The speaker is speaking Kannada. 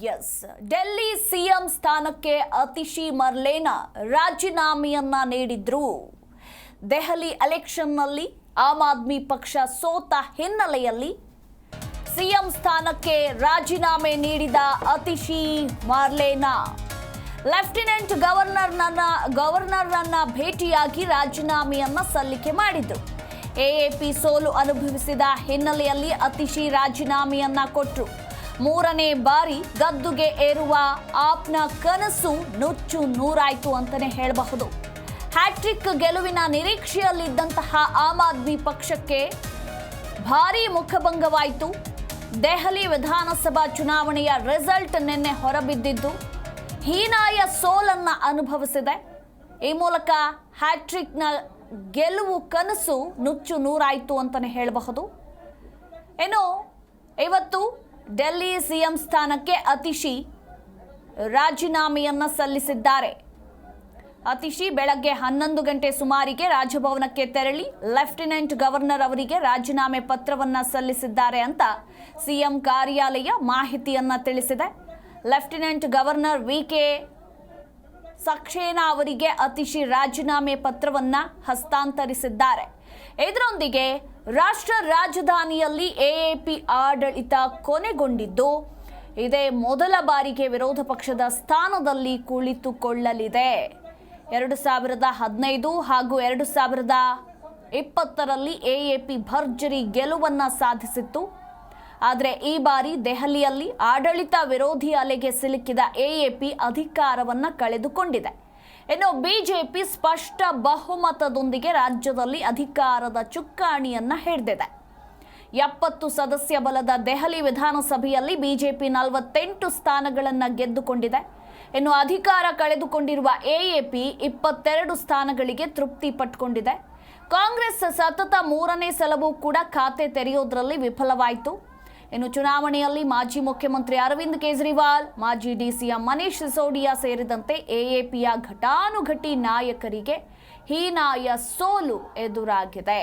ಎಸ್ ಡೆಲ್ಲಿ ಸಿಎಂ ಸ್ಥಾನಕ್ಕೆ ಅತಿಶಿ ಮರ್ಲೇನಾ ರಾಜೀನಾಮೆಯನ್ನ ನೀಡಿದ್ರು. ದೆಹಲಿ ಎಲೆಕ್ಷನ್ನಲ್ಲಿ ಆಮ್ ಆದ್ಮಿ ಪಕ್ಷ ಸೋತ ಹಿನ್ನೆಲೆಯಲ್ಲಿ ಸಿಎಂ ಸ್ಥಾನಕ್ಕೆ ರಾಜೀನಾಮೆ ನೀಡಿದ ಅತಿಶಿ ಮಾರ್ಲೇನಾ. ಲೆಫ್ಟಿನೆಂಟ್ ಗವರ್ನರ್ನನ್ನ ಗವರ್ನರ್ನನ್ನ ಭೇಟಿಯಾಗಿ ರಾಜೀನಾಮೆಯನ್ನ ಸಲ್ಲಿಕೆ ಮಾಡಿದ್ರು ಎಎಪಿ ಸೋಲು ಅನುಭವಿಸಿದ ಹಿನ್ನೆಲೆಯಲ್ಲಿ ಅತಿಶಿ ರಾಜೀನಾಮೆಯನ್ನ ಕೊಟ್ಟರು ಮೂರನೇ ಬಾರಿ ಗದ್ದುಗೆ ಏರುವ ಆಪ್ನ ಕನಸು ನುಚ್ಚು ನೂರಾಯಿತು ಅಂತಲೇ ಹೇಳಬಹುದು. ಹ್ಯಾಟ್ರಿಕ್ ಗೆಲುವಿನ ನಿರೀಕ್ಷೆಯಲ್ಲಿದ್ದಂತಹ ಆಮ್ ಆದ್ಮಿ ಪಕ್ಷಕ್ಕೆ ಭಾರೀ ಮುಖಭಂಗವಾಯಿತು. ದೆಹಲಿ ವಿಧಾನಸಭಾ ಚುನಾವಣೆಯ ರಿಸಲ್ಟ್ ನಿನ್ನೆ ಹೊರಬಿದ್ದಿದ್ದು ಹೀನಾಯ ಸೋಲನ್ನ ಅನುಭವಿಸಿದೆ. ಈ ಮೂಲಕ ಹ್ಯಾಟ್ರಿಕ್ನ ಗೆಲುವು ಕನಸು ನುಚ್ಚು ನೂರಾಯಿತು ಅಂತಲೇ ಹೇಳಬಹುದು. ಇನ್ನು, ಇವತ್ತು ಡೆಲ್ಲಿ ಸಿಎಂ ಸ್ಥಾನಕ್ಕೆ ಅತಿಶಿ ರಾಜೀನಾಮೆಯನ್ನು ಸಲ್ಲಿಸಿದ್ದಾರೆ. ಅತಿಶಿ ಬೆಳಗ್ಗೆ ಹನ್ನೊಂದು ಗಂಟೆ ಸುಮಾರಿಗೆ ರಾಜಭವನಕ್ಕೆ ತೆರಳಿ ಲೆಫ್ಟಿನೆಂಟ್ ಗವರ್ನರ್ ಅವರಿಗೆ ರಾಜೀನಾಮೆ ಪತ್ರವನ್ನ ಸಲ್ಲಿಸಿದ್ದಾರೆ ಅಂತ ಸಿಎಂ ಕಾರ್ಯಾಲಯ ಮಾಹಿತಿಯನ್ನು ತಿಳಿಸಿದೆ. Lieutenant governor V K Saxena ಅವರಿಗೆ ಅತಿಶಿ ರಾಜೀನಾಮೆ ಪತ್ರವನ್ನ ಹಸ್ತಾಂತರಿಸಿದ್ದಾರೆ. ಇದರೊಂದಿಗೆ ರಾಷ್ಟ್ರ ರಾಜಧಾನಿಯಲ್ಲಿ ಎಎಪಿ ಆಡಳಿತ ಕೊನೆಗೊಂಡಿದ್ದು, ಇದೇ ಮೊದಲ ಬಾರಿಗೆ ವಿರೋಧ ಪಕ್ಷದ ಸ್ಥಾನದಲ್ಲಿ ಕುಳಿತುಕೊಳ್ಳಲಿದೆ. ಎರಡು ಸಾವಿರದ ಹದಿನೈದು ಹಾಗೂ ಎರಡು ಸಾವಿರದ ಇಪ್ಪತ್ತರಲ್ಲಿ ಎಎಪಿ ಭರ್ಜರಿ ಗೆಲುವನ್ನ ಸಾಧಿಸಿತ್ತು. ಆದರೆ ಈ ಬಾರಿ ದೆಹಲಿಯಲ್ಲಿ ಆಡಳಿತ ವಿರೋಧಿ ಅಲೆಗೆ ಸಿಲುಕಿದ ಎಎಪಿ ಅಧಿಕಾರವನ್ನು ಕಳೆದುಕೊಂಡಿದೆ. ಇನ್ನು ಬಿಜೆಪಿ ಸ್ಪಷ್ಟ ಬಹುಮತದೊಂದಿಗೆ ರಾಜ್ಯದಲ್ಲಿ ಅಧಿಕಾರದ ಚುಕ್ಕಾಣಿಯನ್ನ ಹಿಡಿದಿದೆ. ಎಪ್ಪತ್ತು ಸದಸ್ಯ ಬಲದ ದೆಹಲಿ ವಿಧಾನಸಭೆಯಲ್ಲಿ ಬಿಜೆಪಿ ನಲವತ್ತೆಂಟು ಸ್ಥಾನಗಳನ್ನು ಗೆದ್ದುಕೊಂಡಿದೆ. ಇನ್ನು ಅಧಿಕಾರ ಕಳೆದುಕೊಂಡಿರುವ ಎಎಪಿ ಇಪ್ಪತ್ತೆರಡು ಸ್ಥಾನಗಳಿಗೆ ತೃಪ್ತಿ ಪಟ್ಕೊಂಡಿದೆ. ಕಾಂಗ್ರೆಸ್ ಸತತ ಮೂರನೇ ಸಲವೂ ಕೂಡ ಖಾತೆ ತೆರೆಯೋದ್ರಲ್ಲಿ ವಿಫಲವಾಯಿತು. ಇನ್ನು ಚುನಾವಣೆಯಲ್ಲಿ ಮಾಜಿ ಮುಖ್ಯಮಂತ್ರಿ ಅರವಿಂದ್ ಕೇಜ್ರಿವಾಲ್, ಮಾಜಿ ಡಿಸಿಎಂ ಮನೀಶ್ ಸಿಸೋಡಿಯಾ ಸೇರಿದಂತೆ ಎಎಪಿಯ ಘಟಾನುಘಟಿ ನಾಯಕರಿಗೆ ಹೀನಾಯ ಸೋಲು ಎದುರಾಗಿದೆ.